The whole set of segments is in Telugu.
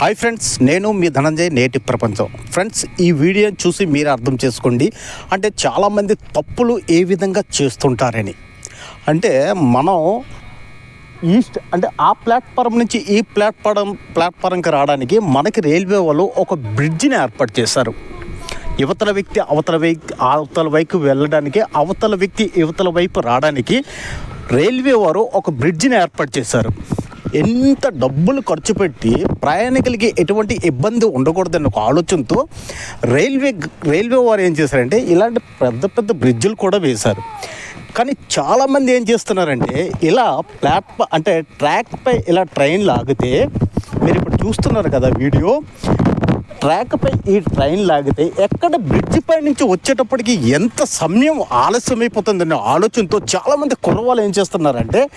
హాయ్ ఫ్రెండ్స్ నేను మీ ధనంజయ్ నేటి ప్రపంచం. ఫ్రెండ్స్ ఈ వీడియో చూసి మీరు అర్థం చేసుకోండి. అంటే చాలామంది తప్పులు ఏ విధంగా చేస్తుంటారని. అంటే మనం ఈస్ట్ అంటే ఆ ప్లాట్ఫారం నుంచి ఈ ప్లాట్ఫారం ప్లాట్ఫారంకి రావడానికి మనకి రైల్వే వాళ్ళు ఒక బ్రిడ్జిని ఏర్పాటు చేశారు. యువతల వ్యక్తి అవతల వైపు అవతల వైపు వెళ్ళడానికి అవతల వ్యక్తి యువతల వైపు రావడానికి రైల్వే వారు ఒక బ్రిడ్జిని ఏర్పాటు చేశారు. ఎంత డబ్బులు ఖర్చు పెట్టి ప్రయాణికులకి ఎటువంటి ఇబ్బంది ఉండకూడదన్న ఒక ఆలోచనతో రైల్వే రైల్వే వారు ఏం చేశారంటే ఇలాంటి పెద్ద పెద్ద బ్రిడ్జులు కూడా వేశారు. కానీ చాలామంది ఏం చేస్తున్నారంటే ఇలా ప్లాట్ఫామ్ అంటే ట్రాక్పై ఇలా ట్రైన్ లాగితే మీరు ఇప్పుడు చూస్తున్నారు కదా వీడియో ట్రాక్పై ఈ ట్రైన్ లాగితే ఎక్కడ బ్రిడ్జ్ పై నుంచి వచ్చేటప్పటికి ఎంత సమయం ఆలస్యమైపోతుందనే ఆలోచనతో చాలామంది కుర్రవాళ్ళు ఏం చేస్తున్నారంటే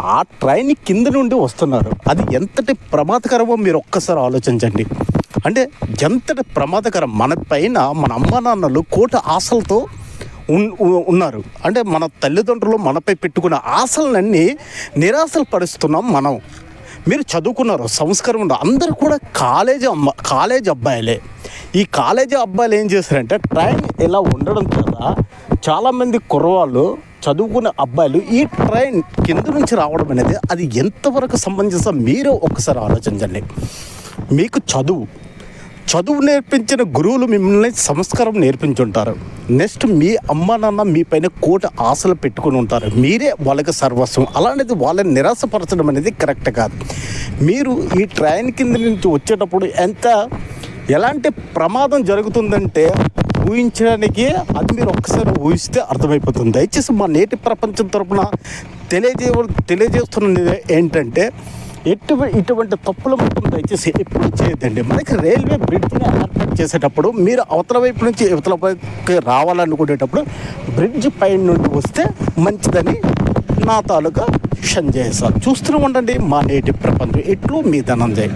ఆ ట్రైన్ కింద నుండి వస్తున్నారు. అది ఎంతటి ప్రమాదకరమో మీరు ఒక్కసారి ఆలోచించండి. అంటే ఎంతటి ప్రమాదకరం మన పైన మన అమ్మ నాన్నలు కోటి ఆశలతో ఉ- ఉన్నారు. అంటే మన తల్లిదండ్రులు మనపై పెట్టుకున్న ఆశలన్నీ నిరాశలు పరుస్తున్నాం మనం. మీరు చదువుకున్నారు సంస్కారం ఉన్నారు అందరూ కూడా కాలేజీ అమ్మ కాలేజ్ అబ్బాయిలే. ఈ కాలేజీ అబ్బాయిలు ఏం చేస్తారంటే ట్రైన్ ఇలా ఉండడం చేత చాలామంది కుర్రవాళ్ళు చదువుకునే అబ్బాయిలు ఈ ట్రైన్ కింద నుంచి రావడం అనేది అది ఎంతవరకు సంబంధించిన మీరు ఒకసారి ఆలోచించండి. మీకు చదువు చదువు నేర్పించిన గురువులు మిమ్మల్ని సంస్కారం నేర్పించుంటారు. నెక్స్ట్ మీ అమ్మ నాన్న మీ పైన కోట ఆశలు పెట్టుకుని ఉంటారు. మీరే వాళ్ళకి సర్వస్వం. అలాంటిది వాళ్ళని నిరాశపరచడం అనేది కరెక్ట్ కాదు. మీరు ఈ ట్రైన్ కింద నుంచి వచ్చేటప్పుడు ఎంత ఎలాంటి ప్రమాదం జరుగుతుందంటే ఊహించడానికి అది మీరు ఒక్కసారి ఊహిస్తే అర్థమైపోతుంది. దయచేసి మా నేటి ప్రపంచం తరపున తెలియజే తెలియజేస్తున్నది ఏంటంటే ఎటు ఇటువంటి తప్పుల మొత్తం దయచేసి ఎప్పుడు చేయొద్దండి. మనకి రైల్వే బ్రిడ్జ్ని ఏర్పాటు చేసేటప్పుడు మీరు అవతల వైపు నుంచి ఇవతల వైపుకి రావాలనుకునేటప్పుడు బ్రిడ్జ్ పైన నుండి వస్తే మంచిదని నా తాలూకా సంజయ్ సార్ చూస్తూనే ఉండండి మా నేటి ప్రపంచం. ఎట్లు మీ ధనంజయ్.